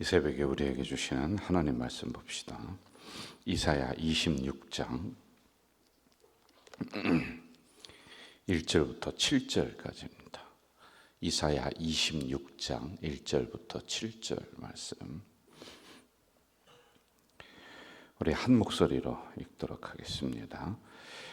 이 새벽에 우리에게 주시는 하나님 말씀 봅시다. 이사야 26장 1절부터 7절까지입니다. 이사야 26장 1절부터 7절 말씀. 우리 한 목소리로 읽도록 하겠습니다.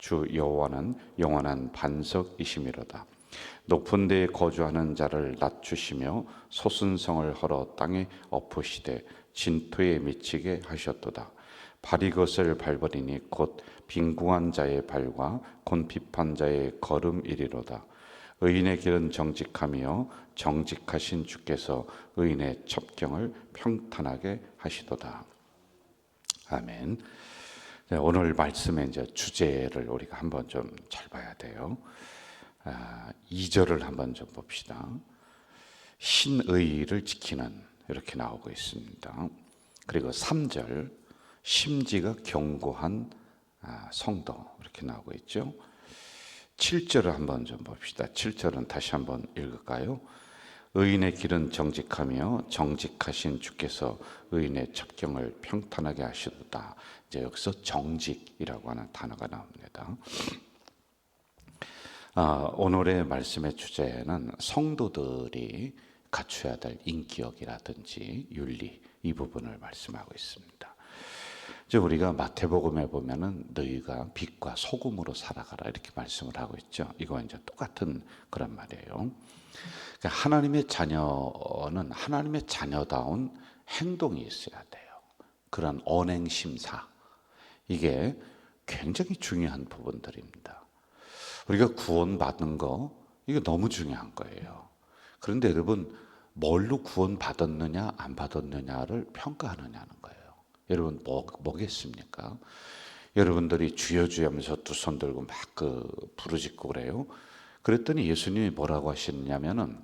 주 여호와는 영원한 반석이심이로다. 높은 데에 거주하는 자를 낮추시며 소순성을 헐어 땅에 엎으시되 진토에 미치게 하셨도다. 발이 것을 밟으리니 곧 빈궁한 자의 발과 곤핍한 자의 걸음이리로다. 의인의 길은 정직하며 정직하신 주께서 의인의 첩경을 평탄하게 하시도다. 아멘. 네, 오늘 말씀의 이제 주제를 우리가 한번 좀 잘 봐야 돼요. 아, 2절을 한번 좀 봅시다. 신의를 지키는 이렇게 나오고 있습니다. 그리고 3절 심지가 견고한 아, 성도 이렇게 나오고 있죠. 7절을 한번 좀 봅시다. 7절은 다시 한번 읽을까요? 의인의 길은 정직하며 정직하신 주께서 의인의 첩경을 평탄하게 하시도다. 이제 여기서 정직이라고 하는 단어가 나옵니다. 아, 오늘의 말씀의 주제는 성도들이 갖춰야 될 인격이라든지 윤리 이 부분을 말씀하고 있습니다. 이제 우리가 마태복음에 보면은 너희가 빛과 소금으로 살아가라 이렇게 말씀을 하고 있죠. 이거 이제 똑같은 그런 말이에요. 그러니까 하나님의 자녀는 하나님의 자녀다운 행동이 있어야 돼요. 그런 언행 심사 이게 굉장히 중요한 부분들입니다. 우리가 구원받은 거 이게 너무 중요한 거예요. 그런데 여러분 뭘로 구원받았느냐 안 받았느냐를 평가하느냐는 거예요. 여러분 뭐, 뭐겠습니까? 여러분들이 주여 주여 하면서 두 손 들고 막 그 부르짖고 그래요. 그랬더니 예수님이 뭐라고 하시느냐면은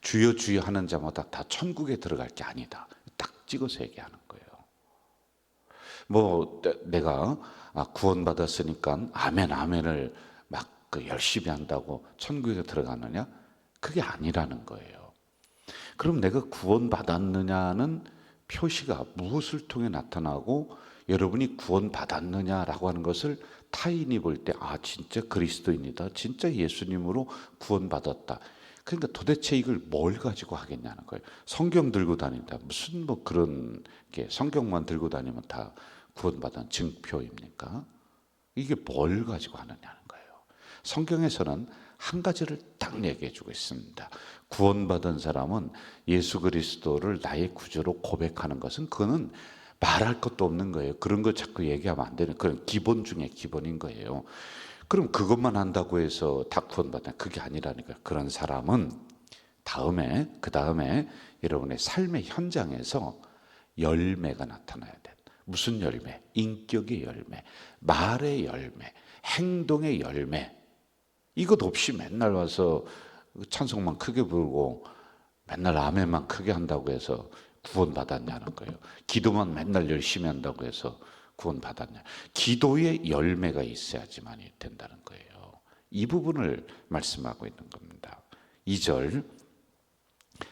주여 주여 하는 자마다 다 천국에 들어갈 게 아니다. 딱 찍어서 얘기하는 거예요. 뭐 내가 아, 구원 받았으니까 아멘 아멘을 막 그 열심히 한다고 천국에 들어가느냐? 그게 아니라는 거예요. 그럼 내가 구원 받았느냐는 표시가 무엇을 통해 나타나고 여러분이 구원받았느냐라고 하는 것을 타인이 볼 때 아 진짜 그리스도인이다. 진짜 예수님으로 구원받았다. 그러니까 도대체 이걸 뭘 가지고 하겠냐는 거예요. 성경 들고 다닌다. 무슨 뭐 그런 게 성경만 들고 다니면 다 구원받은 증표입니까? 이게 뭘 가지고 하느냐는 거예요. 성경에서는 한 가지를 딱 얘기해 주고 있습니다. 구원받은 사람은 예수 그리스도를 나의 구주로 고백하는 것은 그거는 말할 것도 없는 거예요. 그런 거 자꾸 얘기하면 안 되는 그런 기본 중에 기본인 거예요. 그럼 그것만 한다고 해서 다 구원받는 그게 아니라니까. 그런 사람은 다음에 그 다음에 여러분의 삶의 현장에서 열매가 나타나야 돼. 무슨 열매? 인격의 열매, 말의 열매, 행동의 열매. 이것 없이 맨날 와서 찬송만 크게 부르고 맨날 아멘만 크게 한다고 해서 구원받았냐는 거예요. 기도만 맨날 열심히 한다고 해서 구원받았냐. 기도의 열매가 있어야지만이 된다는 거예요. 이 부분을 말씀하고 있는 겁니다. 2절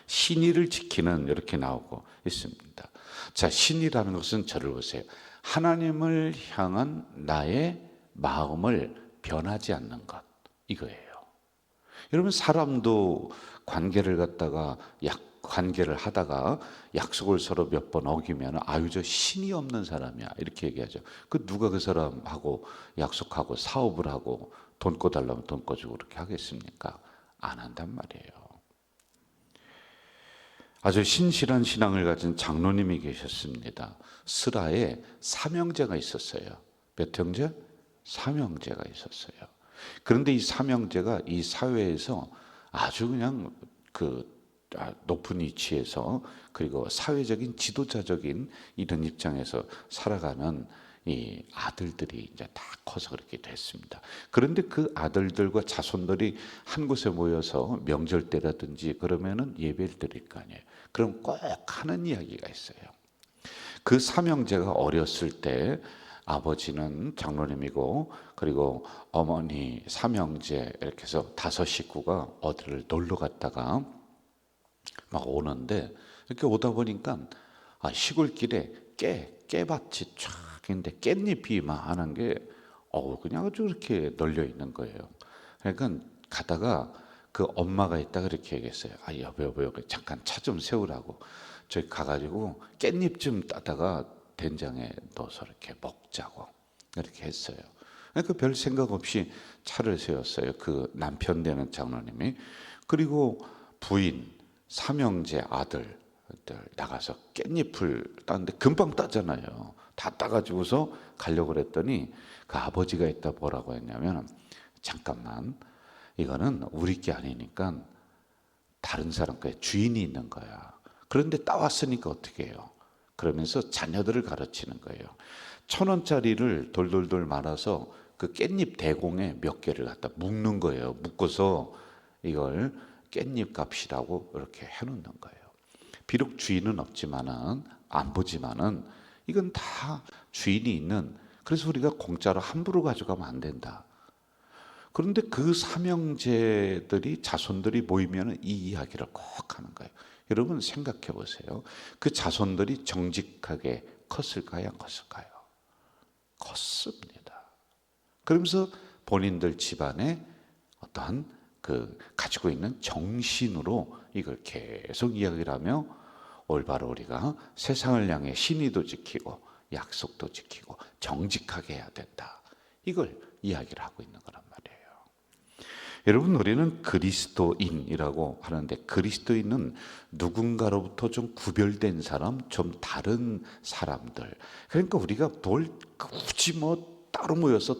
신의를 지키는 이렇게 나오고 있습니다. 자, 신이라는 것은 저를 보세요. 하나님을 향한 나의 마음을 변하지 않는 것. 이거예요. 여러분 사람도 관계를 갖다가 약 관계를 하다가 약속을 서로 몇 번 어기면 아유 저 신이 없는 사람이야 이렇게 얘기하죠. 그 누가 그 사람하고 약속하고 사업을 하고 돈 꿔달라면 돈 꿔주고 그렇게 하겠습니까? 안 한단 말이에요. 아주 신실한 신앙을 가진 장로님이 계셨습니다. 스라에 삼형제가 있었어요. 몇 형제? 삼형제가 있었어요. 그런데 이 삼형제가 이 사회에서 아주 그냥 그 아, 높은 위치에서 그리고 사회적인 지도자적인 이런 입장에서 살아가는 이 아들들이 이제 다 커서 그렇게 됐습니다. 그런데 그 아들들과 자손들이 한 곳에 모여서 명절 때라든지 그러면은 예배를 드릴 거 아니에요. 그럼 꼭 하는 이야기가 있어요. 그 삼형제가 어렸을 때 아버지는 장로님이고 그리고 어머니 삼형제 이렇게 해서 다섯 식구가 어디를 놀러 갔다가 막 오는데 이렇게 오다 보니까 아, 시골길에 깨 깨밭이 쫙 있는데 깻잎이 많은 게 어우 그냥 아주 이렇게 널려 있는 거예요. 그러니까 가다가 그 엄마가 있다가 이렇게 얘기했어요. 아 여보 여보 여보 잠깐 차 좀 세우라고 저기 가가지고 깻잎 좀 따다가 된장에 넣어서 이렇게 먹자고 이렇게 했어요. 그러니까 별 생각 없이 차를 세웠어요. 그 남편 되는 장로님이 그리고 부인 삼형제 아들들 나가서 깻잎을 따는데 금방 따잖아요. 다 따가지고서 가려고 그랬더니 그 아버지가 있다 뭐라고 했냐면 잠깐만 이거는 우리 게 아니니까 다른 사람 거에 주인이 있는 거야. 그런데 따왔으니까 어떻게 해요? 그러면서 자녀들을 가르치는 거예요. 천 원짜리를 돌돌돌 말아서 그 깻잎 대공에 몇 개를 갖다 묶는 거예요. 묶어서 이걸 깻잎 값이라고 이렇게 해놓는 거예요. 비록 주인은 없지만은 안 보지만은 이건 다 주인이 있는 그래서 우리가 공짜로 함부로 가져가면 안 된다. 그런데 그 삼형제들이 자손들이 모이면 이 이야기를 꼭 하는 거예요. 여러분 생각해 보세요. 그 자손들이 정직하게 컸을까요? 안 컸을까요? 컸습니다. 그러면서 본인들 집안에 어떠한 그 가지고 있는 정신으로 이걸 계속 이야기를 하며 올바로 우리가 세상을 향해 신의도 지키고 약속도 지키고 정직하게 해야 된다. 이걸 이야기를 하고 있는 말이에요. 여러분 우리는 그리스도인이라고 하는데 그리스도인은 누군가로부터 좀 구별된 사람, 좀 다른 사람들. 그러니까 우리가 뭘 굳이 뭐 따로 모여서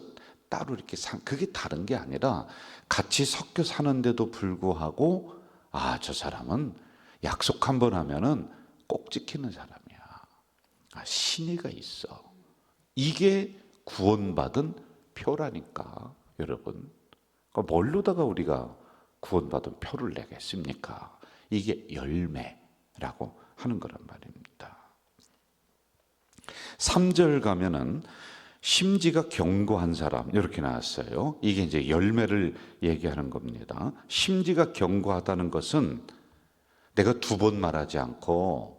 따로 이렇게 산 그게 다른 게 아니라 같이 섞여 사는데도 불구하고 아 저 사람은 약속 한 번 하면은 꼭 지키는 사람이야. 아, 신의가 있어. 이게 구원받은 표라니까 여러분. 그러니까 뭘로다가 우리가 구원받은 표를 내겠습니까? 이게 열매라고 하는 거란 말입니다. 3절 가면은 심지가 견고한 사람 이렇게 나왔어요. 이게 이제 열매를 얘기하는 겁니다. 심지가 견고하다는 것은 내가 두 번 말하지 않고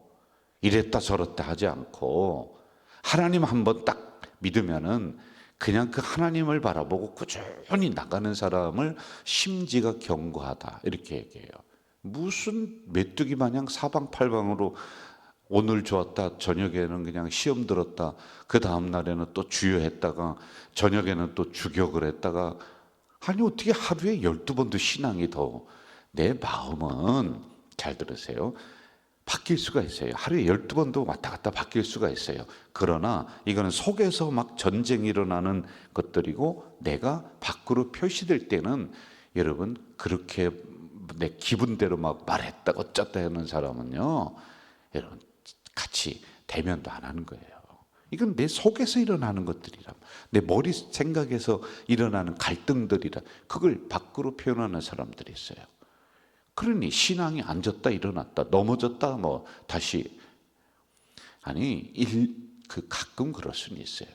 이랬다 저랬다 하지 않고 하나님 한 번 딱 믿으면은 그냥 그 하나님을 바라보고 꾸준히 나가는 사람을 심지가 견고하다 이렇게 얘기해요. 무슨 메뚜기 마냥 사방팔방으로 오늘 좋았다 저녁에는 그냥 시험 들었다 그 다음 날에는 또 주여했다가 저녁에는 또 주격을 했다가 아니 어떻게 하루에 열두 번도 신앙이 더 내 마음은 잘 들으세요. 바뀔 수가 있어요. 하루에 열두 번도 왔다 갔다 바뀔 수가 있어요. 그러나 이거는 속에서 막 전쟁이 일어나는 것들이고 내가 밖으로 표시될 때는 여러분 그렇게 내 기분대로 막 말했다 어쩌다 하는 사람은요. 여러분 같이 대면도 안 하는 거예요. 이건 내 속에서 일어나는 것들이라. 내 머리 생각에서 일어나는 갈등들이라. 그걸 밖으로 표현하는 사람들이 있어요. 그러니 신앙이 앉았다 일어났다 넘어졌다 뭐 다시 아니 일, 그 가끔 그럴 수는 있어요.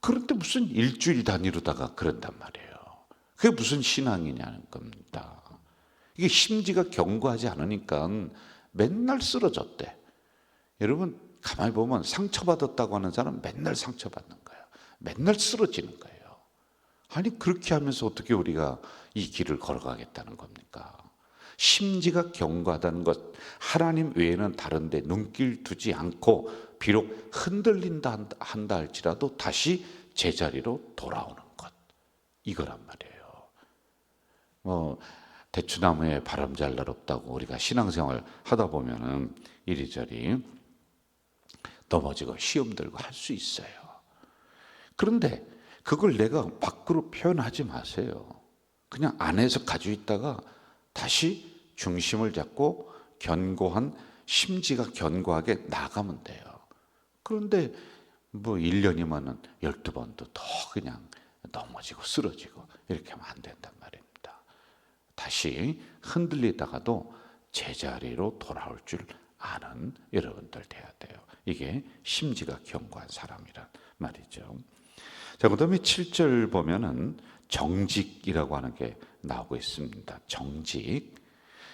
그런데 무슨 일주일 단위로다가 그런단 말이에요. 그게 무슨 신앙이냐는 겁니다. 이게 심지가 견고하지 않으니까 맨날 쓰러졌대. 여러분 가만히 보면 상처받았다고 하는 사람 맨날 상처받는 거예요. 맨날 쓰러지는 거예요. 아니 그렇게 하면서 어떻게 우리가 이 길을 걸어가겠다는 겁니까? 심지가 견고하다는 것 하나님 외에는 다른데 눈길 두지 않고 비록 흔들린다 한다 할지라도 다시 제자리로 돌아오는 것 이거란 말이에요. 뭐 대추나무에 바람 잘 날 없다고 우리가 신앙생활 하다 보면은 이리저리 넘어지고 시험 들고 할 수 있어요. 그런데 그걸 내가 밖으로 표현하지 마세요. 그냥 안에서 가지고 있다가 다시 중심을 잡고 견고한 심지가 견고하게 나가면 돼요. 그런데 뭐 1년이면은 12번도 더 그냥 넘어지고 쓰러지고 이렇게 하면 안 된단 말입니다. 다시 흔들리다가도 제자리로 돌아올 줄 아는 여러분들 돼야 돼요. 이게 심지가 견고한 사람이란 말이죠. 자, 그 다음에 7절 보면은 정직이라고 하는 게 나오고 있습니다. 정직.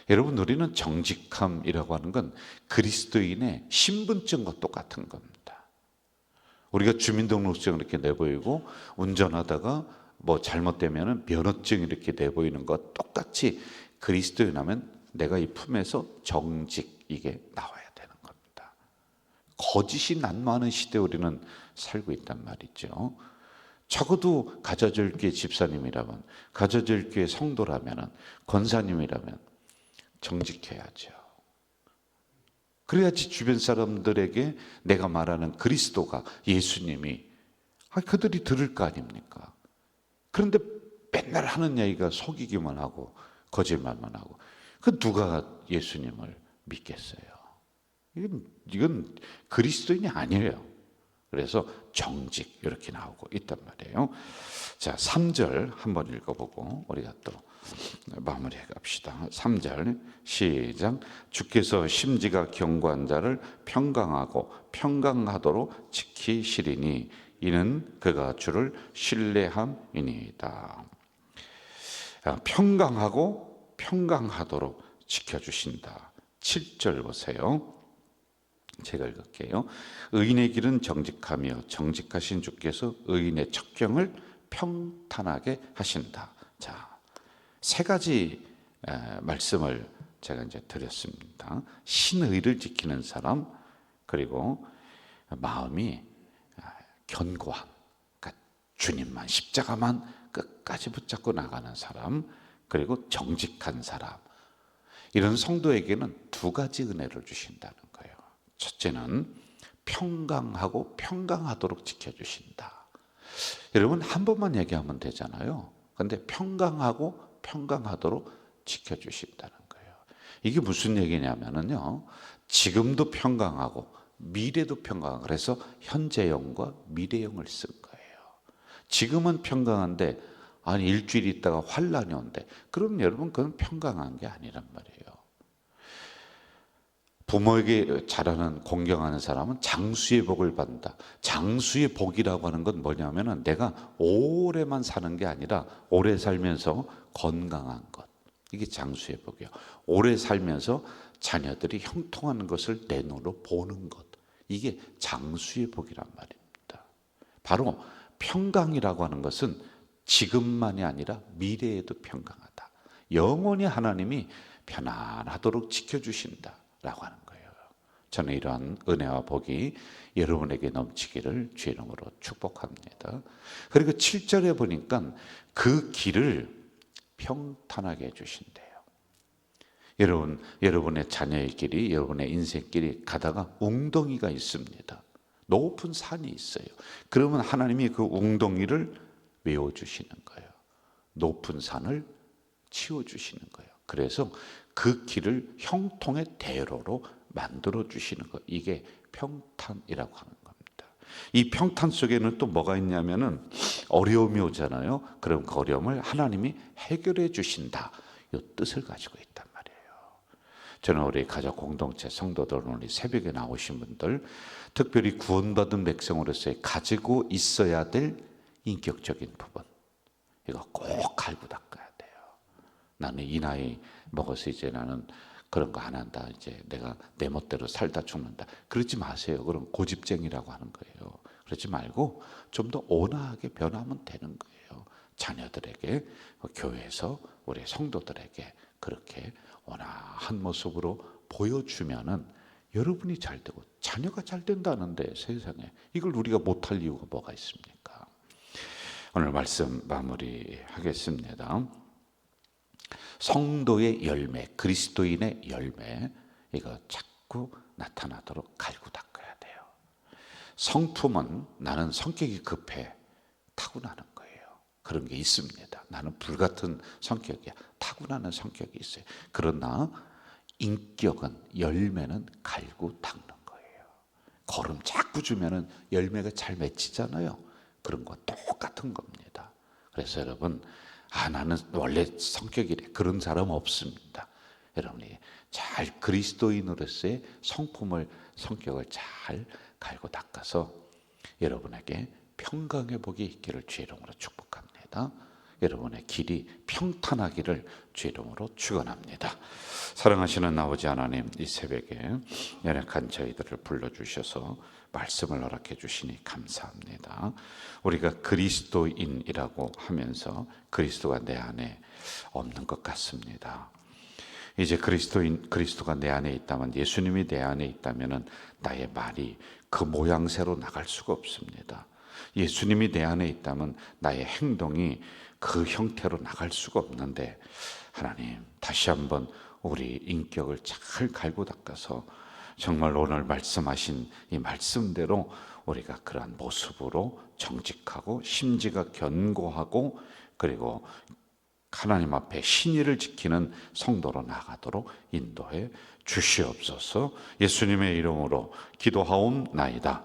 여러분 우리는 정직함이라고 하는 건 그리스도인의 신분증과 똑같은 겁니다. 우리가 주민등록증 이렇게 내보이고 운전하다가 뭐 잘못되면은 면허증 이렇게 내보이는 것 똑같이 그리스도인 하면 내가 이 품에서 정직 이게 나와야 되는 겁니다. 거짓이 난무하는 시대 우리는 살고 있단 말이죠. 적어도 가져질 교회 집사님이라면 가져질 교회 성도라면은 권사님이라면 정직해야죠. 그래야지 주변 사람들에게 내가 말하는 그리스도가 예수님이 아, 그들이 들을 거 아닙니까? 그런데 맨날 하는 얘기가 속이기만 하고 거짓말만 하고 그 누가 예수님을 믿겠어요? 이건, 이건 그리스도인이 아니에요. 그래서 정직 이렇게 나오고 있단 말이에요. 자, 3절 한번 읽어보고 우리가 또 마무리해 갑시다. 3절 시작. 주께서 심지가 견고한 자를 평강하고 평강하도록 지키시리니 이는 그가 주를 신뢰함이니이다. 아, 평강하고 평강하도록 지켜주신다. 7절 보세요. 제가 읽을게요. 의인의 길은 정직하며 정직하신 주께서 의인의 척경을 평탄하게 하신다. 자, 세 가지 에, 말씀을 제가 이제 드렸습니다. 신의를 지키는 사람, 그리고 마음이 아, 견고함, 그러니까 주님만 십자가만 끝까지 붙잡고 나가는 사람, 그리고 정직한 사람. 이런 성도에게는 두 가지 은혜를 주신다는. 첫째는 평강하고 평강하도록 지켜주신다. 여러분 한 번만 얘기하면 되잖아요. 근데 평강하고 평강하도록 지켜주신다는 거예요. 이게 무슨 얘기냐면은요. 지금도 평강하고 미래도 평강하고 그래서 현재형과 미래형을 쓴 거예요. 지금은 평강한데 아니 일주일 있다가 환란이 온대. 그럼 여러분 그건 평강한 게 아니란 말이에요. 부모에게 잘하는 공경하는 사람은 장수의 복을 받는다. 장수의 복이라고 하는 건 뭐냐면은 내가 오래만 사는 게 아니라 오래 살면서 건강한 것. 이게 장수의 복이요. 오래 살면서 자녀들이 형통하는 것을 내 눈으로 보는 것. 이게 장수의 복이란 말입니다. 바로 평강이라고 하는 것은 지금만이 아니라 미래에도 평강하다. 영원히 하나님이 편안하도록 지켜주신다라고 하는. 저는 이러한 은혜와 복이 여러분에게 넘치기를 주의 이름으로 축복합니다. 그리고 7절에 보니까 그 길을 평탄하게 해주신대요. 여러분, 여러분의 자녀의 길이, 여러분의 인생길이 가다가 웅덩이가 있습니다. 높은 산이 있어요. 그러면 하나님이 그 웅덩이를 메워주시는 거예요. 높은 산을 치워주시는 거예요. 그래서 그 길을 형통의 대로로 만들어 주시는 것. 이게 평탄이라고 하는 겁니다. 이 평탄 속에는 또 뭐가 있냐면은 어려움이 오잖아요. 그럼 그 어려움을 하나님이 해결해 주신다. 이 뜻을 가지고 있단 말이에요. 저는 우리 가족 공동체 성도들 오늘 새벽에 나오신 분들 특별히 구원받은 백성으로서의 가지고 있어야 될 인격적인 부분 이거 꼭 갈고 닦아야 돼요. 나는 이 나이 먹어서 이제 나는 그런 거 안 한다. 이제 내가 내 멋대로 살다 죽는다. 그러지 마세요. 그럼 고집쟁이라고 하는 거예요. 그러지 말고 좀 더 온화하게 변하면 되는 거예요. 자녀들에게 교회에서 우리 성도들에게 그렇게 온화한 모습으로 보여주면은 여러분이 잘 되고 자녀가 잘 된다는데 세상에 이걸 우리가 못할 이유가 뭐가 있습니까? 오늘 말씀 마무리하겠습니다. 성도의 열매, 그리스도인의 열매 이거 자꾸 나타나도록 갈고 닦아야 돼요. 성품은 나는 성격이 급해 타고나는 거예요. 그런 게 있습니다. 나는 불같은 성격이야. 타고나는 성격이 있어요. 그러나 인격은 열매는 갈고 닦는 거예요. 걸음 자꾸 주면은 열매가 잘 맺히잖아요. 그런 거 똑같은 겁니다. 그래서 여러분, 아 나는 원래 성격이 래 그런 사람 없습니다. 여러분이 잘 그리스도인으로서의 성품을 성격을 잘 갈고 닦아서 여러분에게 평강의 복이 있기를 주의 이름으로 축복합니다. 여러분의 길이 평탄하기를 주의 이름으로 축원합니다. 사랑하시는 아버지 하나님 이 새벽에 연약한 저희들을 불러 주셔서 말씀을 허락해 주시니 감사합니다. 우리가 그리스도인이라고 하면서 그리스도가 내 안에 없는 것 같습니다. 이제 그리스도인 그리스도가 내 안에 있다면 예수님이 내 안에 있다면은 나의 말이 그 모양새로 나갈 수가 없습니다. 예수님이 내 안에 있다면 나의 행동이 그 형태로 나갈 수가 없는데 하나님 다시 한번 우리 인격을 잘 갈고 닦아서 정말 오늘 말씀하신 이 말씀대로 우리가 그러한 모습으로 정직하고 심지가 견고하고 그리고 하나님 앞에 신의를 지키는 성도로 나가도록 인도해 주시옵소서 예수님의 이름으로 기도하옵나이다.